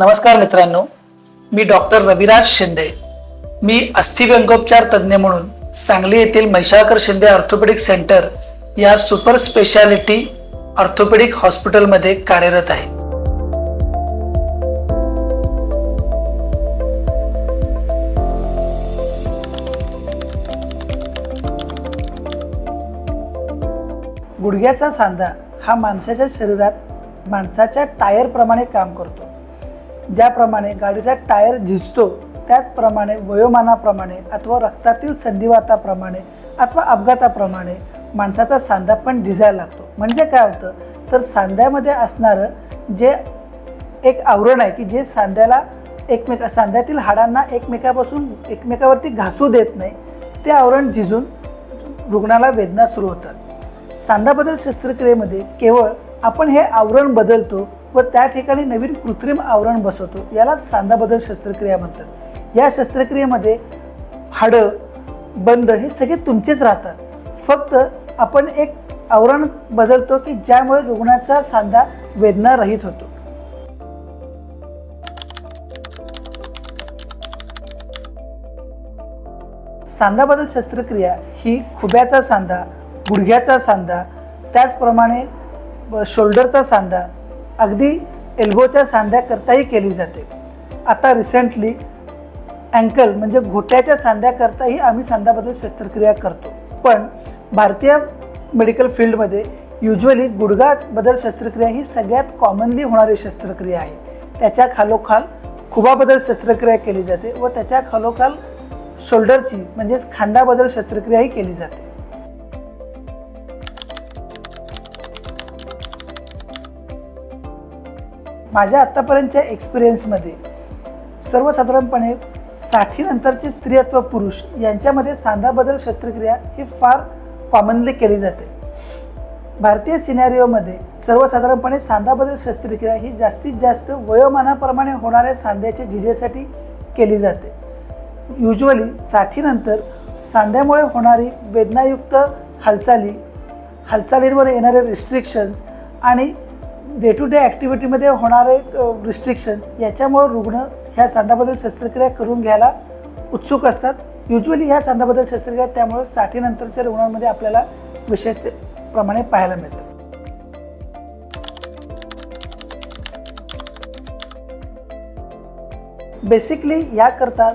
नमस्कार मित्रांनो मी डॉक्टर रविराज शिंदे. मी अस्थिव्यंगोपचार तज्ज्ञ म्हणून सांगली येथील मैशाळकर शिंदे ऑर्थोपेडिक सेंटर या सुपर स्पेशालिटी ऑर्थोपेडिक हॉस्पिटलमध्ये कार्यरत आहे. गुडघ्याचा सांधा हा माणसाच्या शरीरात माणसाच्या टायरप्रमाणे काम करतो. ज्याप्रमाणे गाडीचा टायर झिजतो त्याचप्रमाणे वयोमानाप्रमाणे अथवा रक्तातील संधिवाताप्रमाणे अथवा अपघाताप्रमाणे माणसाचा सांधा पण झिजायला लागतो. म्हणजे काय होतं? तर सांध्यामध्ये असणारं जे एक आवरण आहे की जे सांध्याला एकमेक सांध्यातील हाडांना एकमेकापासून एकमेकावरती घासू देत नाही ते आवरण झिजून रुग्णाला वेदना सुरू होतात. सांधाबदल शस्त्रक्रियेमध्ये केवळ आपण हे आवरण बदलतो व त्या ठिकाणी नवीन कृत्रिम आवरण बसवतो. यालाच सांधाबदल शस्त्रक्रिया म्हणतात. या शस्त्रक्रियेमध्ये हाडं बंद हे सगळे तुमचेच राहतात. फक्त आपण एक आवरण बदलतो की ज्यामुळे रुग्णाचा सांधा वेदना रहित होतो. सांधाबदल शस्त्रक्रिया ही खुब्याचा सांधा गुडघ्याचा सांधा त्याचप्रमाणे शोल्डरचा सांधा अगदी एल्बोच्या सांध्याकरताही केली जाते. आता रिसेंटली अँकल म्हणजे घोट्याच्या सांध्याकरताही आम्ही सांध्याबद्दल शस्त्रक्रिया करतो. पण भारतीय मेडिकल फील्डमध्ये युजली गुडघाबद्दल बदल शस्त्रक्रिया ही सगळ्यात कॉमनली होणारी शस्त्रक्रिया आहे. त्याच्या खालोखाल खुबाबद्दल शस्त्रक्रिया केली जाते व त्याच्या खालोखाल शोल्डरची म्हणजेच खांदाबदल शस्त्रक्रियाही केली जाते. माझ्या आत्तापर्यंतच्या एक्सपिरियन्समध्ये सर्वसाधारणपणे साठीनंतरचे स्त्री अथवा पुरुष यांच्यामध्ये सांधाबदल शस्त्रक्रिया ही फार कॉमनली केली जाते. भारतीय सिनॅरिओमध्ये सर्वसाधारणपणे सांधाबदल शस्त्रक्रिया ही जास्तीत जास्त वयोमानाप्रमाणे होणाऱ्या सांध्याच्या झिजेसाठी केली जाते. युजली साठीनंतर सांध्यामुळे होणारी वेदनायुक्त हालचाली हालचालींवर येणारे रिस्ट्रिक्शन्स आणि डे टू डे ॲक्टिव्हिटीमध्ये होणारे रिस्ट्रिक्शन्स याच्यामुळं रुग्ण ह्या सांधाबद्दल शस्त्रक्रिया करून घ्यायला उत्सुक असतात. युजली ह्या सांधाबद्दल शस्त्रक्रिया त्यामुळे साठीनंतरच्या रुग्णांमध्ये आपल्याला विशेष प्रमाणे पाहायला मिळतात बेसिकली याकरता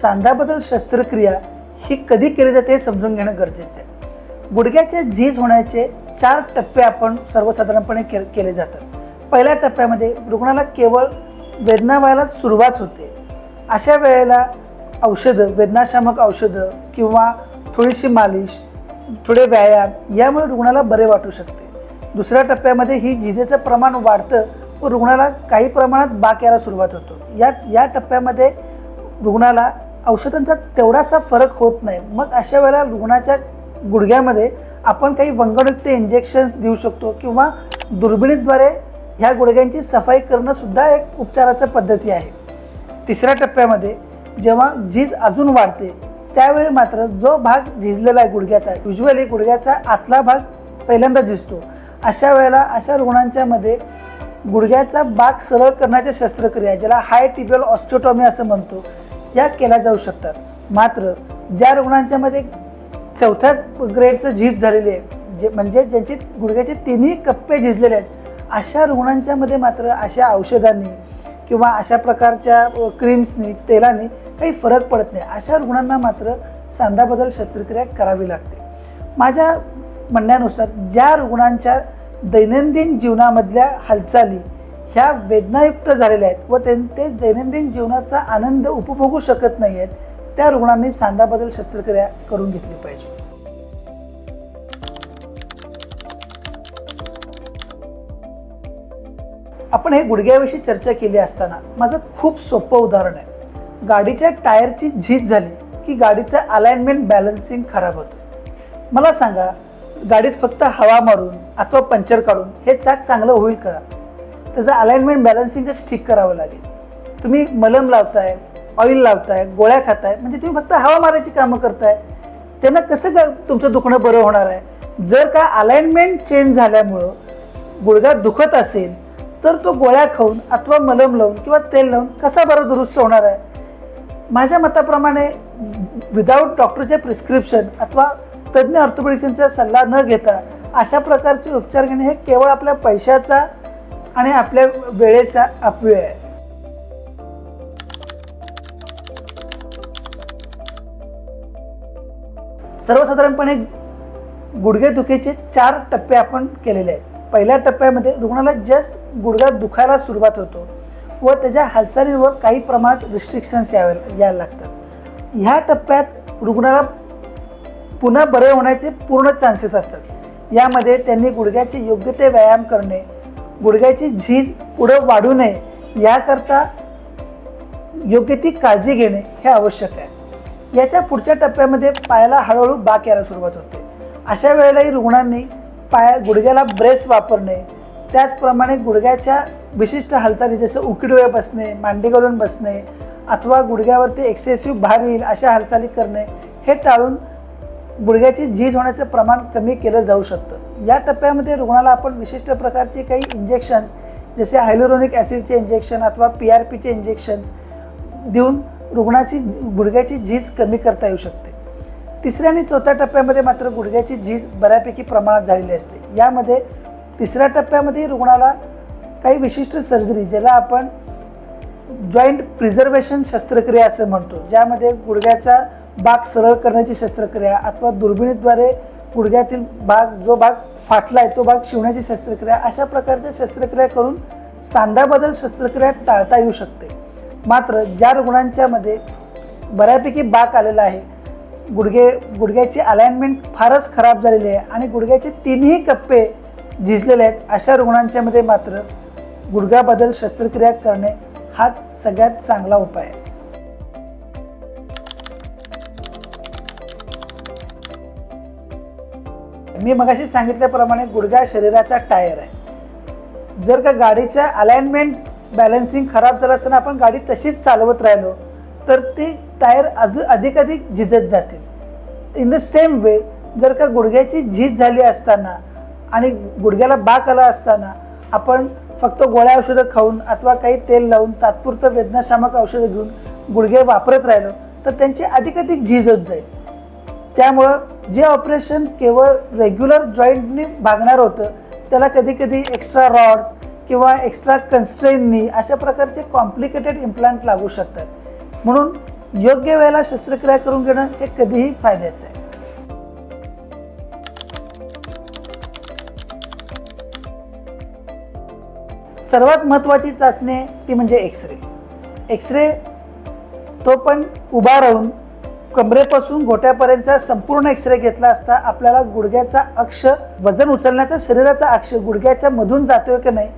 सांधाबदल शस्त्रक्रिया ही कधी केली जाते हे समजून घेणं गरजेचं आहे. गुडघ्याचे झीज होण्याचे चार टप्पे आपण सर्वसाधारणपणे के केले जातात. पहिल्या टप्प्यामध्ये रुग्णाला केवळ वेदना व्हायला सुरुवात होते. अशा वेळेला औषधं वेदनाशामक औषधं किंवा थोडीशी मालिश थोडे व्यायाम यामुळे रुग्णाला बरे वाटू शकते. दुसऱ्या टप्प्यामध्ये ही झिजेचं प्रमाण वाढतं व रुग्णाला काही प्रमाणात बाक यायला सुरुवात होतो. या या टप्प्यामध्ये रुग्णाला औषधांचा तेवढासा फरक होत नाही. मग अशा वेळेला रुग्णाच्या गुडघ्यामध्ये आपण काही वंगडयुक्त इंजेक्शन्स देऊ शकतो किंवा दुर्बिणीद्वारे ह्या गुडघ्यांची सफाई करणं सुद्धा एक उपचाराचं पद्धती आहे. तिसऱ्या टप्प्यामध्ये जेव्हा झीज अजून वाढते त्यावेळी मात्र जो भाग झिजलेला आहे गुडघ्याचा युजली गुडघ्याचा आतला भाग पहिल्यांदा झिजतो. अशा वेळेला अशा रुग्णांच्यामध्ये गुडघ्याचा बाग सरळ करण्याच्या शस्त्रक्रिया ज्याला हाय टिबियल ऑस्टोटॉमी असं म्हणतो या केल्या जाऊ शकतात. मात्र ज्या रुग्णांच्यामध्ये चौथ्या ग्रेडचं झीज झालेली आहे. जे म्हणजे ज्यांचे गुडघ्याचे तिन्ही कप्पे झिजलेले आहेत. अशा रुग्णांच्या मध्ये मात्र अशा औषधांनी किंवा अशा प्रकारच्या क्रीम्सनी तेलाने काही फरक पडत नाही. अशा रुग्णांना मात्र सांधाबदल शस्त्रक्रिया करावी लागते. माझ्या म्हणण्यानुसार ज्या रुग्णांच्या दैनंदिन जीवनामधल्या हालचाली ह्या वेदनायुक्त झालेल्या आहेत व त्यां- ते दैनंदिन जीवनाचा आनंद उपभोगू शकत नाही आहेत त्या रुग्णांनी सांधाबदल शस्त्रक्रिया करून घेतली पाहिजे. आपण हे गुडघ्याविषयी चर्चा केली असताना माझं खूप सोपं उदाहरण आहे. गाडीच्या टायरची झीज झाली की गाडीचं अलाइनमेंट बॅलन्सिंग खराब होतं. मला सांगा गाडीत फक्त हवा मारून अथवा पंक्चर काढून हे चाक चांगलं होईल का? त्याचं अलाइनमेंट बॅलन्सिंगच ठीक करावं लागेल? तुम्ही मलम लावताय ऑइल लावताय गोळ्या खाताय म्हणजे तुम्ही फक्त हवा मारायची कामं करताय. त्यांना कसं का तुमचं दुखणं बरं होणार आहे? जर का अलाइनमेंट चेंज झाल्यामुळं गुडघा दुखत असेल तर तो गोळ्या खाऊन अथवा मलम लावून किंवा तेल लावून कसा बरं दुरुस्त होणार आहे? माझ्या मताप्रमाणे विदाऊट डॉक्टरचे प्रिस्क्रिप्शन अथवा तज्ज्ञ ऑर्थोपेडिक्सचा सल्ला न घेता अशा प्रकारचे उपचार घेणे हे केवळ आपल्या पैशाचा आणि आपल्या वेळेचा अपव्यय आहे. सर्वसाधारणपणे गुडघेदुखीचे चार टप्पे आपण केलेले आहेत. पहिल्या टप्प्यामध्ये रुग्णाला जस्ट गुडघा दुखायला सुरुवात होतो व त्याच्या हालचालींवर काही प्रमाणात रिस्ट्रिक्शन्स यावे यायला लागतात. ह्या टप्प्यात रुग्णाला पुन्हा बरे होण्याचे पूर्ण चान्सेस असतात. यामध्ये त्यांनी गुडघ्याचे योग्य ते व्यायाम करणे गुडघ्याची झीज पुढं वाढू नये याकरता योग्य ती काळजी घेणे हे आवश्यक आहे. याच्या पुढच्या टप्प्यामध्ये पायाला हळूहळू बाक यायला सुरुवात होते. अशा वेळेलाही रुग्णांनी पाया गुडघ्याला ब्रेस वापरणे त्याचप्रमाणे गुडघ्याच्या विशिष्ट हालचाली जसं उकिडवे बसणे मांडी घालून बसणे अथवा गुडघ्यावरती एक्सेसिव्ह भार येईल अशा हालचाली करणे हे टाळून गुडघ्याची झीज होण्याचं प्रमाण कमी केलं जाऊ शकतं. या टप्प्यामध्ये रुग्णाला आपण विशिष्ट प्रकारचे काही इंजेक्शन्स जसे हायलोरोनिक ॲसिडचे इंजेक्शन अथवा पी आर पीचे इंजेक्शन्स देऊन रुग्णाची गुडघ्याची झीज कमी करता येऊ शकते. तिसऱ्या आणि चौथ्या टप्प्यामध्ये मात्र गुडघ्याची झीज बऱ्यापैकी प्रमाणात झालेली असते. यामध्ये तिसऱ्या टप्प्यामध्ये रुग्णाला काही विशिष्ट सर्जरी ज्याला आपण जॉईंट प्रिझर्वेशन शस्त्रक्रिया असं म्हणतो. ज्यामध्ये गुडघ्याचा भाग सरळ करण्याची शस्त्रक्रिया अथवा दुर्बिणीद्वारे गुडघ्यातील भाग जो भाग फाटला आहे तो भाग शिवण्याची शस्त्रक्रिया अशा प्रकारच्या शस्त्रक्रिया करून सांधाबदल शस्त्रक्रिया टाळता येऊ शकते. मात्र ज्या रुग्णांच्यामध्ये बऱ्यापैकी बाक आलेला आहे गुडघे गुडघ्याची अलाइनमेंट फारच खराब झालेली आहे आणि गुडघ्याचे तिन्ही कप्पे झिजलेले आहेत. अशा रुग्णांच्यामध्ये मात्र गुडघ्याबद्दल शस्त्रक्रिया करणे हा सगळ्यात चांगला उपाय आहे. मी मगाशी सांगितल्याप्रमाणे गुडघा शरीराचा टायर आहे. जर का गाडीच्या अलाइनमेंट बॅलन्सिंग खराब झालं असताना आपण गाडी तशीच चालवत राहिलो तर ती टायर अजून अधिक अधिक झिजत जातील. इन द सेम वे जर का गुडघ्याची झीज झाली असताना आणि गुडघ्याला बाक आला असताना आपण फक्त गोळ्या औषधं खाऊन अथवा काही तेल लावून तात्पुरतं वेदनाशामक औषधं घेऊन गुडघे वापरत राहिलो तर त्यांची अधिक अधिक झीज होत जाईल. त्यामुळं जे ऑपरेशन केवळ रेग्युलर जॉईंटनी भागणार होतं त्याला कधी कधी एक्स्ट्रा रॉड्स किंवा एक्स्ट्रा कन्स्ट्रेननी अशा प्रकारचे कॉम्प्लिकेटेड इम्प्लांट लागू शकतात. म्हणून योग्य वेळेला शस्त्रक्रिया करून घेणं हे कधीही फायद्याचं आहे. सर्वात महत्त्वाची चाचणी ती म्हणजे एक्सरे एक्सरे तो पण उभा राहून कमरेपासून घोट्यापर्यंतचा संपूर्ण एक्सरे घेतला असता आपल्याला गुडघ्याचा अक्ष वजन उचलण्याचा शरीराचा अक्ष गुडघ्याच्या मधून जातोय की नाही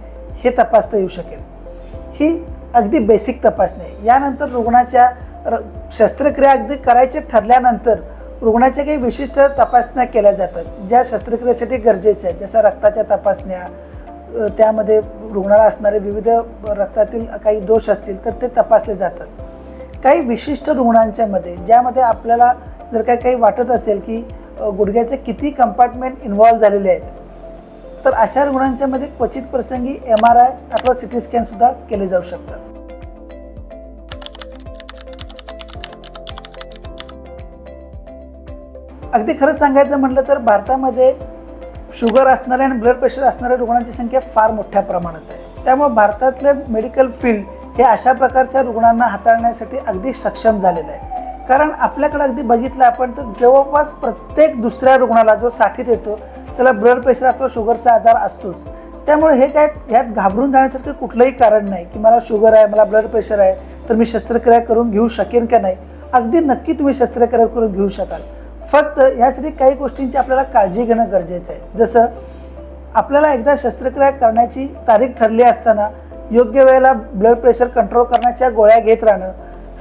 हे तपासता येऊ शकेल. ही अगदी बेसिक तपासणी आहे. यानंतर रुग्णाच्या र- शस्त्रक्रिया अगदी करायचे ठरल्यानंतर रुग्णाच्या काही विशिष्ट तपासण्या केल्या जातात ज्या शस्त्रक्रियेसाठी गरजेच्या आहेत जसं रक्ताच्या तपासण्या त्यामध्ये रुग्णाला असणारे विविध रक्तातील काही दोष असतील तर ते तपासले जातात. काही विशिष्ट रुग्णांच्यामध्ये ज्यामध्ये आपल्याला जर काही काही वाटत असेल की गुडघ्याचे किती कंपार्टमेंट इन्व्हॉल्व झालेले आहेत तर अशा रुग्णांच्यामध्ये क्वचित प्रसंगी एम आर आय अथवा सी टी स्कॅनसुद्धा केले जाऊ शकतात. अगदी खरं सांगायचं म्हटलं तर भारतामध्ये शुगर असणाऱ्या आणि ब्लड प्रेशर असणाऱ्या रुग्णांची संख्या फार मोठ्या प्रमाणात आहे. त्यामुळे भारतातलं मेडिकल फील्ड हे अशा प्रकारच्या रुग्णांना हाताळण्यासाठी अगदी सक्षम झालेलं आहे. कारण आपल्याकडे अगदी बघितलं आपण तर जवळपास प्रत्येक दुसऱ्या रुग्णाला जो साठीत येतो त्याला ब्लड प्रेशर अथवा शुगरचा आजार असतोच. त्यामुळे हे काय ह्यात घाबरून जाण्यासारखं कुठलंही कारण नाही की मला शुगर आहे मला ब्लड प्रेशर आहे तर मी शस्त्रक्रिया करून घेऊ शकेन का नाही. अगदी नक्की तुम्ही शस्त्रक्रिया करून घेऊ शकाल. फक्त यासाठी काही गोष्टींची आपल्याला काळजी घेणं गरजेचं आहे. जसं आपल्याला एकदा शस्त्रक्रिया करण्याची तारीख ठरली असताना योग्य वेळेला ब्लड प्रेशर कंट्रोल करण्याच्या गोळ्या घेत राहणं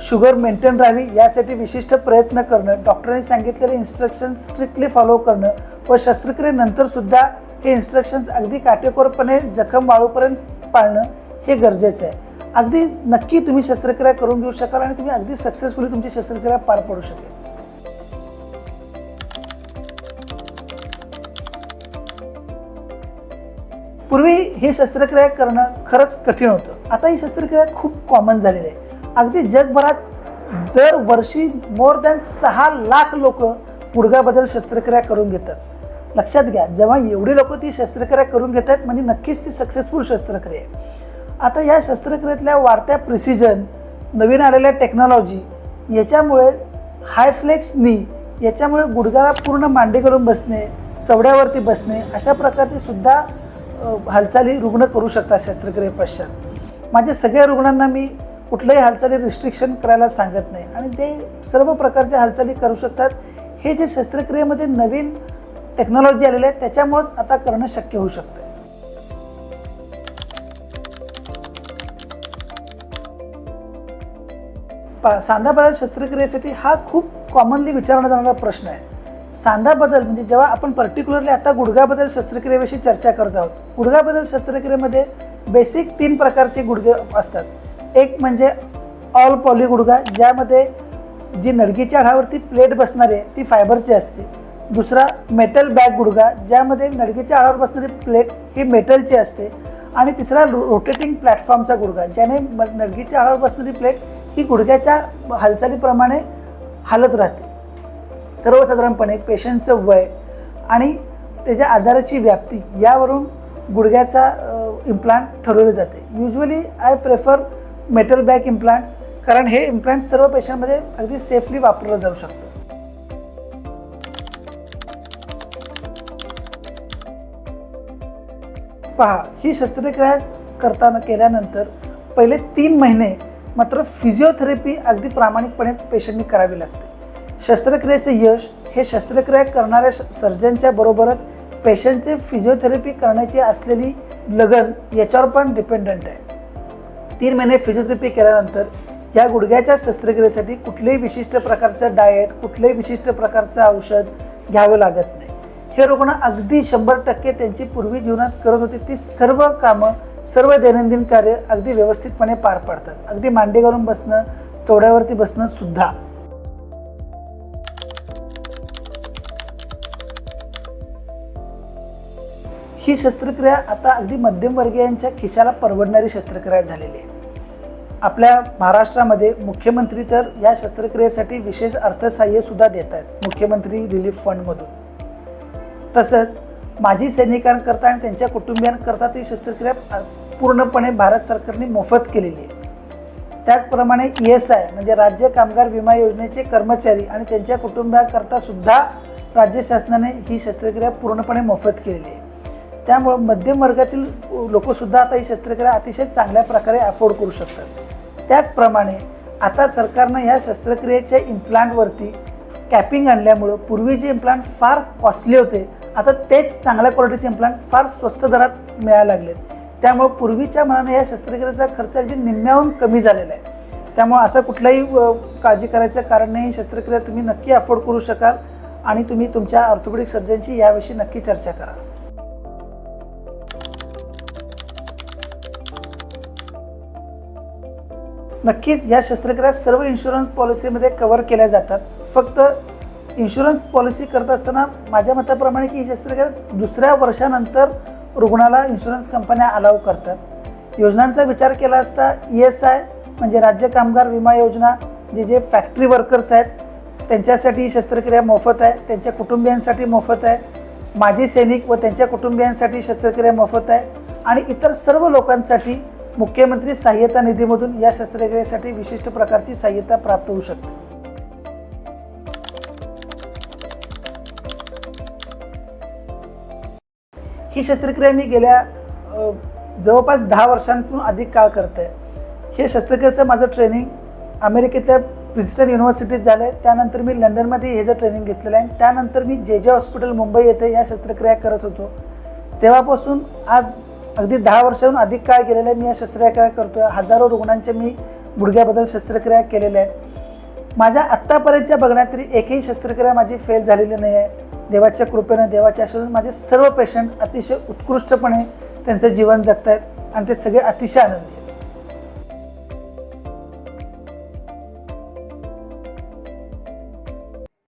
शुगर मेंटेन राहावी यासाठी विशिष्ट प्रयत्न करणं डॉक्टरांनी सांगितलेले इन्स्ट्रक्शन स्ट्रिक्टली फॉलो करणं व शस्त्रक्रियेनंतर सुद्धा हे इन्स्ट्रक्शन्स अगदी काटेकोरपणे जखम वाळूपर्यंत पाळणं हे गरजेचं आहे. अगदी नक्की तुम्ही शस्त्रक्रिया करून घेऊ शकाल आणि तुम्ही अगदी सक्सेसफुली तुमची शस्त्रक्रिया पार पडू शकेल. पूर्वी ही शस्त्रक्रिया करणं खरंच कठीण होतं. आता ही शस्त्रक्रिया खूप कॉमन झालेली आहे. अगदी जगभरात दरवर्षी मोर दॅन सहा लाख लोक गुडघ्याबद्दल शस्त्रक्रिया करून घेतात. लक्षात घ्या जेव्हा एवढी लोक ती शस्त्रक्रिया करून घेत आहेत म्हणजे नक्कीच ती सक्सेसफुल शस्त्रक्रिया आहे. आता या शस्त्रक्रियेतल्या वाढत्या प्रिसिजन नवीन आलेल्या टेक्नॉलॉजी याच्यामुळे हायफ्लेक्स नी याच्यामुळे गुडघ्याला पूर्ण मांडी करून बसणे चवड्यावरती बसणे अशा प्रकारची सुद्धा हालचाली रुग्ण करू शकतात शस्त्रक्रिये पश्चात. माझ्या सगळ्या रुग्णांना मी कुठल्याही हालचाली रिस्ट्रिक्शन करायला सांगत नाही. आणि ते सर्व प्रकारच्या हालचाली करू शकतात. हे जे शस्त्रक्रियेमध्ये नवीन टेक्नॉलॉजी आलेली आहे त्याच्यामुळेच आता करणं शक्य होऊ शकतं पा सांधा शस्त्रक्रियेसाठी हा खूप कॉमनली विचारला जाणारा प्रश्न आहे. सांधा बदल म्हणजे जेव्हा आपण पर्टिक्युलरली आता गुडघ्याबद्दल शस्त्रक्रियेविषयी चर्चा करत आहोत गुडघ्याबद्दल शस्त्रक्रियेमध्ये बेसिक तीन प्रकारचे गुडघे असतात. एक म्हणजे ऑल पॉली गुडघा ज्यामध्ये जी नडगीच्या आळावरती प्लेट बसणारी आहे ती फायबरची असते. दुसरा मेटल बॅग गुडघा ज्यामध्ये नडगीच्या आळावर बसणारी प्लेट ही मेटलची असते. आणि तिसरा रोटेटिंग प्लॅटफॉर्मचा गुडघा ज्याने नडगीच्या आळावर बसणारी प्लेट ही गुडघ्याच्या हालचालीप्रमाणे हालत राहते. सर्वसाधारणपणे पेशंटचं वय आणि त्याच्या आजाराची व्याप्ती यावरून गुडघ्याचा इम्प्लांट ठरवले जाते. Usually I prefer metal back implants कारण हे इम्प्लांट सर्व पेशंटमध्ये अगदी सेफली वापरलं जाऊ शकतं. पहा ही शस्त्रक्रिया करताना केल्यानंतर पहिले तीन महिने मात्र फिजिओथेरपी अगदी प्रामाणिकपणे पेशंटनी करावी लागते. शस्त्रक्रियेचे यश हे शस्त्रक्रिया करणाऱ्या सर्जनच्या बरोबरच पेशंटचे फिजिओथेरपी करण्याची असलेली लगन याच्यावर पण डिपेंडंट आहे. तीन महिने फिजिओथेरपी केल्यानंतर या गुडघ्याच्या शस्त्रक्रियेसाठी कुठल्याही विशिष्ट प्रकारचं डाएट कुठल्याही विशिष्ट प्रकारचं औषध घ्यावं लागत नाही. हे रुग्ण अगदी शंभर टक्के त्यांची पूर्वी जीवनात करत होती. ती सर्व कामं सर्व दैनंदिन कार्य अगदी व्यवस्थितपणे पार पाडतात. अगदी मांडी घालून बसणं चोड्यावरती बसणं सुद्धा. ही शस्त्रक्रिया आता अगदी मध्यमवर्गीयांच्या खिशाला परवडणारी शस्त्रक्रिया झालेली आहे. आपल्या महाराष्ट्रामध्ये मुख्यमंत्री तर या शस्त्रक्रियेसाठी विशेष अर्थसहाय्य सुद्धा देत आहेत मुख्यमंत्री रिलीफ फंडमधून. तसंच माजी सैनिकांकरता आणि त्यांच्या कुटुंबियांकरता ती शस्त्रक्रिया पूर्णपणे भारत सरकारने मोफत केलेली आहे. त्याचप्रमाणे ई एस आय म्हणजे राज्य कामगार विमा योजनेचे कर्मचारी आणि त्यांच्या कुटुंबाकरता सुद्धा राज्य शासनाने ही शस्त्रक्रिया पूर्णपणे मोफत केलेली आहे. त्यामुळं मध्यम वर्गातील लोकसुद्धा आता ही शस्त्रक्रिया अतिशय चांगल्या प्रकारे अफोर्ड करू शकतात. त्याचप्रमाणे आता सरकारनं या शस्त्रक्रियेच्या इम्प्लांटवरती कॅपिंग आणल्यामुळं पूर्वी जे इम्प्लांट फार कॉस्टली होते आता तेच चांगल्या क्वालिटीचे इम्प्लांट फार स्वस्त दरात मिळायला लागलेत. त्यामुळं पूर्वीच्या मनाने या शस्त्रक्रियेचा खर्च अगदी निम्म्याहून कमी झालेला आहे. त्यामुळं असं कुठलाही काळजी करायचं कारण नाही शस्त्रक्रिया तुम्ही नक्की अफोर्ड करू शकाल आणि तुम्ही तुमच्या ऑर्थोपेडिक सर्जनशी याविषयी नक्की चर्चा करा. नक्कीच या शस्त्रक्रिया सर्व इन्शुरन्स पॉलिसीमध्ये कव्हर केल्या जातात. फक्त इन्शुरन्स पॉलिसी करत असताना माझ्या मताप्रमाणे की ही शस्त्रक्रिया दुसऱ्या वर्षानंतर रुग्णाला इन्शुरन्स कंपन्या अलाव करतात. योजनांचा विचार केला असता ई एस आय म्हणजे राज्य कामगार विमा योजना जे जे फॅक्टरी वर्कर्स आहेत त्यांच्यासाठी शस्त्रक्रिया मोफत आहे त्यांच्या कुटुंबियांसाठी मोफत आहे माजी सैनिक व त्यांच्या कुटुंबियांसाठी शस्त्रक्रिया मोफत आहे आणि इतर सर्व लोकांसाठी मुख्यमंत्री सहाय्यता निधीमधून या शस्त्रक्रियेसाठी विशिष्ट प्रकारची सहाय्यता प्राप्त होऊ शकते. ही शस्त्रक्रिया मी गेल्या जवळपास दहा वर्षांतून अधिक काळ करते हे शस्त्रक्रियेचं माझं ट्रेनिंग अमेरिकेतल्या प्रिन्स्टन युनिव्हर्सिटीत झालं आहे त्यानंतर मी लंडनमध्ये हे जे ट्रेनिंग घेतलेलं आहे त्यानंतर मी जे जे हॉस्पिटल मुंबई येथे या शस्त्रक्रिया करत होतो. तेव्हापासून आज अगदी दहा वर्षाहून अधिक काळ गेलेला आहे. मी या शस्त्रक्रिया करतो आहे हजारो रुग्णांच्या मी गुडघ्याबद्दल शस्त्रक्रिया केलेल्या आहेत. माझ्या आत्तापर्यंतच्या बघण्यात तरी एकही शस्त्रक्रिया माझी फेल झालेली नाही आहे. देवाच्या कृपेनं देवाच्या आशीर्वाद माझे सर्व पेशंट अतिशय उत्कृष्टपणे त्यांचं जीवन जगत आहेत आणि ते सगळे अतिशय आनंदी.